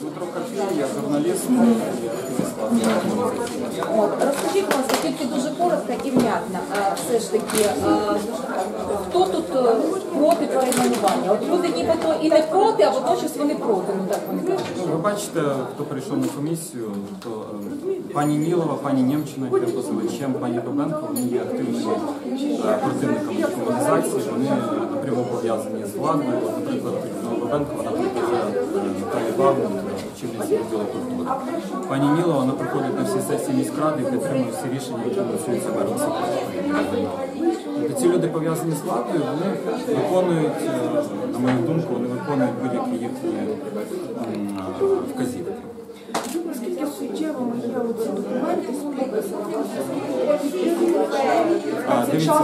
Дмитро Карпій, я журналіст, я активіст розкажіть, будь ласка, тільки дуже коротко і внятно. а, Все ж таки, а, хто тут е, проти перейменування? От люди нібито і не проти, а водночас вони проти. Ну так вони кажуть. Ну, Ви бачите, хто прийшов на комісію, то е, пані Мілова, пані Нємчина, яка є позивачем, пані Бабенко, вони є активними е, противниками декомунізації, вони напряму пов'язані з владою. От, Наприклад, Бабенко, вона приходить Наталі Бабу, очільниці відділу культури. Пані Мілова, вона приходить на всі сесії міськради і підтримує всі рішення, які працюються в Тобто ці люди пов'язані з владою, вони виконують, е, на мою думку, вони виконують будь-які їхні е, вказівки. Наскільки суттєвими є документи? А, дивіться,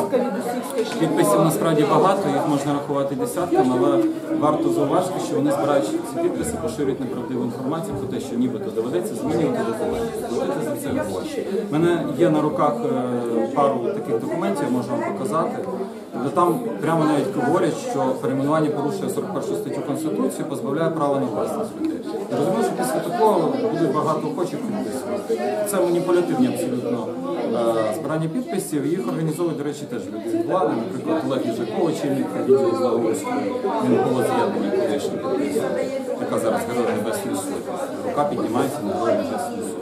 Підписів насправді багато, їх можна рахувати десятками, але варто зауважити, що вони збираючи ці підписи, поширюють неправдиву інформацію про те, що нібито доведеться змінювати документи. Платити за це гроші. У мене є на руках е, пару таких документів, можу вам показати. Тобто там прямо навіть говорять, що перейменування порушує 41 статтю Конституції, позбавляє права на власність людей. Я розумію, що після такого буде багато охочих підписувати. Це маніпулятивні абсолютно збирання підписів. Їх організовують, до речі, теж люди від влади. Наприклад, Олег Їжаков, очільник відділу Злаурської, він було з'єднання колишній підпис, яка зараз Герой Небесної Сотні. Рука піднімається на Герой Небесної Суд.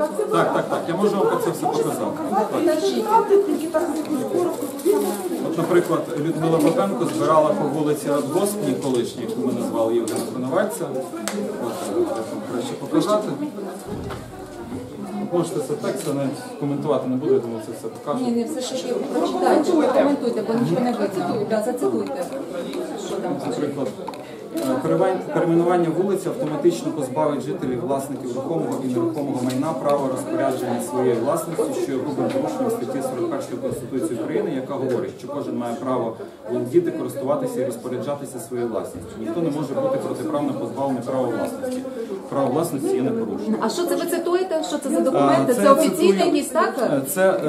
Так, так, так. Я можу вам це все показати. Читати, тільки так коротко. От, наприклад, Людмила Бабенко збирала по вулиці Радгоспній, колишній, яку ми назвали Євгена Коновальця. От, е, краще показати. Можете це текст, я навіть коментувати не буду, я думаю, це все покажу. Ні, не все ж таки прочитайте, прокоментуйте, бо нічого не видно. Зацитуйте. Що там? Наприклад, перейменування вулиці автоматично позбавить жителів власників рухомого і нерухомого майна права розпорядження своєї власності, що є грубим порушенням статті 41 Конституції України, яка говорить, що кожен має право володіти, користуватися і розпоряджатися своєю власністю. Ніхто не може бути протиправно позбавлений права власності. Право власності є непорушеним. А що це ви цитуєте? Що це за документи? А, Це офіційні цитую- якісь, так? Е, Це е,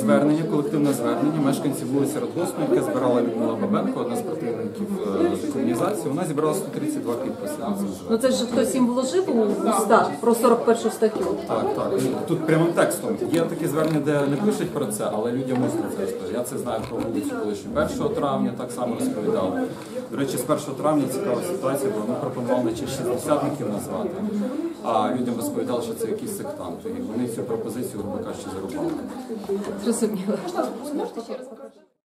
звернення, колективне звернення мешканців вулиці Радгоспної, яке збирала Людмила Бабенко, одна з противників декомунізації. Вона зібрала 132 підписи. Ну це ж хтось їм вложив у уста про 41 статтю. Так, так. І Тут прямим текстом. Є такі звернення, де не пишуть про це, але людям мусять це розповідати. Я це знаю про вулицю колишню 1 травня, так само розповідав. До речі, з 1 травня цікава ситуація, бо ми пропонували чи шістдесятників назвати, а людям розповідали, що це якісь сектанти. І вони цю пропозицію, грубо кажучи, зарубали. Зрозуміло. Можете ще раз?